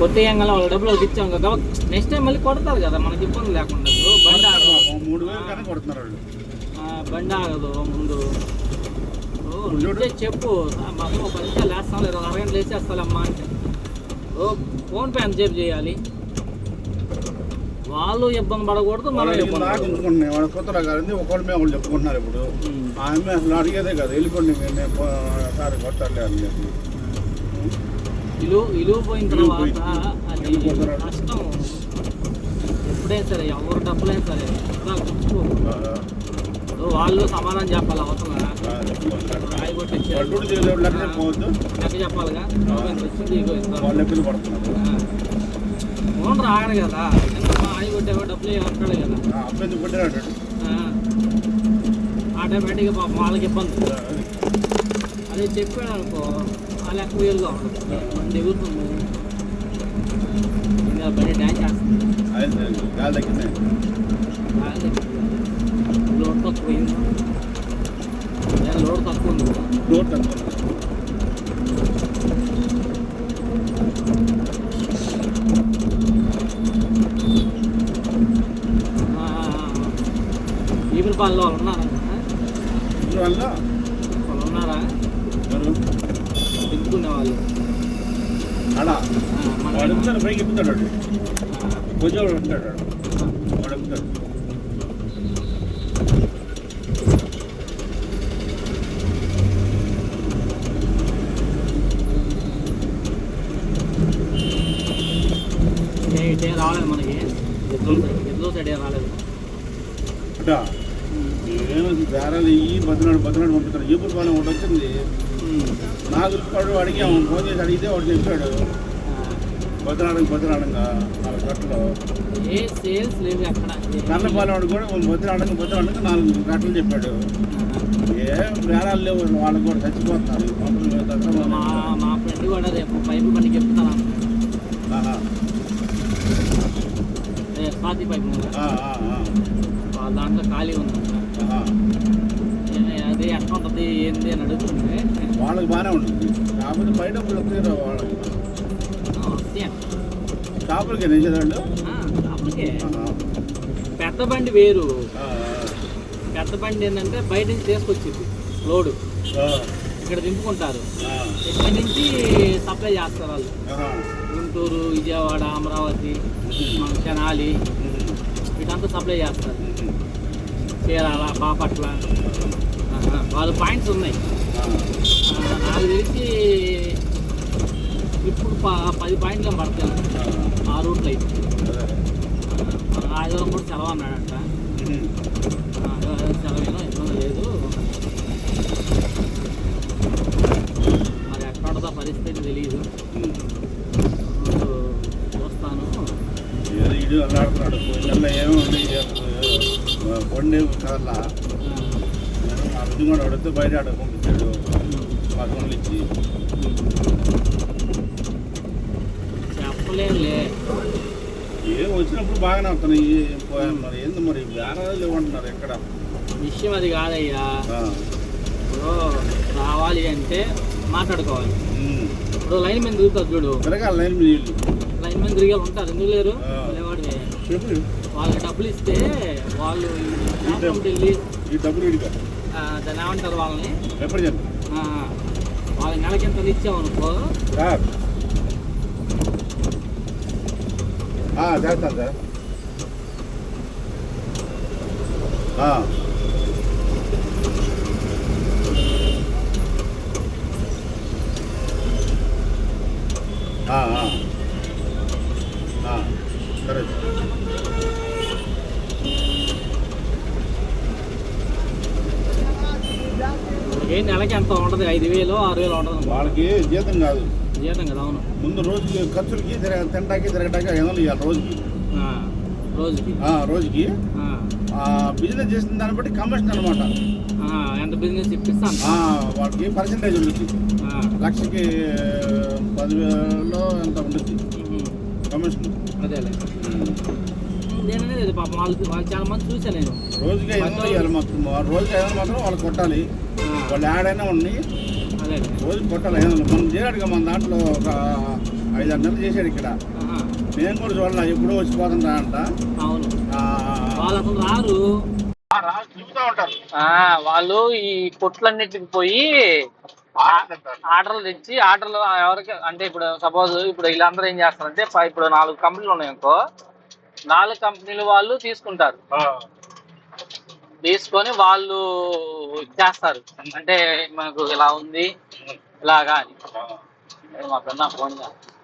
కొత్త ఏంగానే వాళ్ళ డబ్బులు ఇచ్చాం కదా. నెక్స్ట్ టైం మళ్ళీ కొడతారు కదా మనకి ఇబ్బంది లేకుండా. బండి ఆగదు. మూడు వేలు కొడుతున్నారు వాళ్ళు. బండి ఆగదు ముందు. నువ్వే చెప్పు. మాకు ఒక నిమిషాలు వేస్తాం లేదా అరగంట వేసేస్తాలమ్మా అంటే. ఓ ఫోన్ పే ఎంతసేపు చేయాలి? వాళ్ళు ఇబ్బంది పడకూడదు మనం వాళ్ళు ఇబ్బంది ఒకళ్ళ చెప్పుకుంటున్నారు ఇప్పుడు. ఆమె అసలు అడిగేదే కదా వెళ్ళిపోండి సార్ కొట్టాలి అని చెప్పి. ఇలు ఇలువ పోయిన ఇలువ తర్వాత. అది? కష్టం ఎప్పుడైనా సరే ఎవరు డబ్బులైనా సరే గుర్తుకో. వాళ్ళు సమాధానం చెప్పాలి అవసరం. రాయి లెక్క చెప్పాలిగా. ఫోన్ కదా రాయి కొట్టావో డబ్బులు ఏమంటాడు కదా. ఆటోమేటిక్గా పాపం వాళ్ళకి ఇబ్బంది అదే చెప్పాడు అనుకో ఆ లెక్క వీలుగా ఉండదు మనం దిగుతుంది ఇంకా బండి డ్యాన్స్ చేస్తుంది అదే గాలి తగ్గింది బాగా లోడ్ తక్కువ అయింది లేదా లోడ్ తక్కువ ఉంది డోర్ తగ్గుతుంది ఈపుల పాలలో వాళ్ళు ఉన్నారా అందువల్ల వాళ్ళు ఉన్నారా ఎవరు? తిప్పుకునే వాళ్ళు అలా వాడు ఎక్కుతాడు పైకి ఎక్కుతాడు వాడు. కొంచెం ఉంటాడు వాడు. ఇటే రాలేదు మనకి ఎద్దుల సైడ్ ఎద్దుల సైడ్ రాలేదు అట ఏమైంది బేరాలు ఇయ్యి బతినాడు బతినాడు పంపుతాడు ఈపురు పాలెం ఒకటి వచ్చింది. వాడు అడిగాము ఫోన్ చేసి అడిగితే వాడు చెప్పాడు. బతినాడు బతినాడంగా నాలుగు అక్కడ. కన్నపాలెం వాడు కూడా బతినాడంగా బతినాడంగా నాలుగు గంటలు చెప్పాడు. ఏం బేరాలు లేవు వాళ్ళకి కూడా చచ్చిపోతున్నారు. మా ఫ్రెండ్ కూడా రేపు పైపు బండికి చెప్తాను. స్వాతి పైపు దాంట్లో ఖాళీ ఉంది. అది ఎట్లా ఉంటుంది ఏంది అని అడుగుతుంటే. వాళ్ళకి బాగానే ఉంటుంది. కాకపోతే బయట వాళ్ళకి. ఆ, అప్పటికే పెద్ద బండి వేరు. పెద్ద బండి ఏంటంటే బయట నుంచి తీసుకొచ్చింది లోడు. ఇక్కడ దింపుకుంటారు. ఇక్కడ నుంచి సప్లై చేస్తారు వాళ్ళు. గుంటూరు విజయవాడ అమరావతి మన తెనాలి. వీటంతా సప్లై చేస్తారు. చీరాల బాపట్ల. వాళ్ళ పాయింట్స్ ఉన్నాయి. నాకు తెలిసి ఇప్పుడు ప- పది పాయింట్లు పడతాను ఆ రూట్లో అయితే. మన కూడా సెలవు అన్నాడంట ఆ, సెలవేనో ఇబ్బంది లేదు మరి ఎక్కడ ఉంటుందో పరిస్థితి తెలియదు ఇప్పుడు చూస్తాను ఏదో ఇడు అల్లాడుతున్నాడు పోయిన ఏముంది కొండే అది కూడా అడిగితే బయట ఆడ పంపించాడు పదకొండలు ఇచ్చి చెప్పలేనులే ఏం వచ్చినప్పుడు బాగానే వస్తున్నాయి పోయా- మరి ఏంది మరి బేరాలు లేవంటున్నారు ఎక్కడ విషయం అది కాదయ్యా. ఇప్పుడు రావాలి అంటే మాట్లాడుకోవాలి. ఇప్పుడు లైన్ మీద తిరుగుతారు చూడు తిరగాలి లైన్ మీద మీద ఉంటారు. ఎందుకు లేరు? చెప్పు. వాళ్ళకి డబ్బులు ఇస్తే వాళ్ళు వెళ్ళి దాన్ని ఏమంటారు వాళ్ళని? వాళ్ళకి నెలకి ఎంత ఇచ్చామనుకో చేస్తాను సార్ ఆ. ఆ, ఆ. ఆ, సరే ఏ నెలకి ఎంత ఉంటుంది? ఐదు వేలు ఆరు వేలు ఉంటుంది వాళ్ళకి జీతం కాదు. జీతం కదా అవును. ముందు రోజుకి ఖర్చులకి తినడానికి తిరగడానికి ఐదు వందలు ఇవ్వాలి రోజుకి. రోజుకి. రోజుకి. బిజినెస్ చేసిన దాన్ని బట్టి కమిషన్ అనమాట ఎంత బిజినెస్ ఇప్పిస్తాను? వాళ్ళకి పర్సంటేజ్ ఉంటుంది లక్షకి పదివేలలో ఎంత ఉంటుంది కమిషన్ అదేలే. నేననేది అది పాపం. వాళ్ళు వాళ్ళు చాలా మంది చూసా నేను. రోజుకి వందలు ఇవ్వాలి మాకు. రోజుకి వందలు మాత్రం వాళ్ళు కొట్టాలి. వాళ్ళు యాడ్ అయినా ఉన్నాయి అదే. రోజు కొట్టాలి. వందలు మనం చేరాడుగా మన దాంట్లో ఒక ఐదు ఆరు నెలలు చేశాడు ఇక్కడ. నేను కూడా చూడాల. ఎప్పుడో వచ్చిపోతుంటా అంట. అవును. ఆ, వాళ్ళు అసలు రారు. ఆ, రా తిరుగుతూ ఉంటారు. ఆ, వాళ్ళు ఈ కొట్లన్నిటికి పోయి. ఆర్డర్లు తెచ్చి ఆర్డర్లు ఎవరికి అంటే ఇప్పుడు సపోజ్ ఇప్పుడు వీళ్ళందరూ ఏం చేస్తారంటే ప- ఇప్పుడు నాలుగు కంపెనీలు ఉన్నాయి అనుకో నాలుగు కంపెనీలు వాళ్ళు తీసుకుంటారు. తీసుకొని వాళ్ళు చేస్తారు. అంటే మనకు ఇలా ఉంది ఇలాగా అని. మా ఫ్రెండ్ ఫోన్ చేస్తా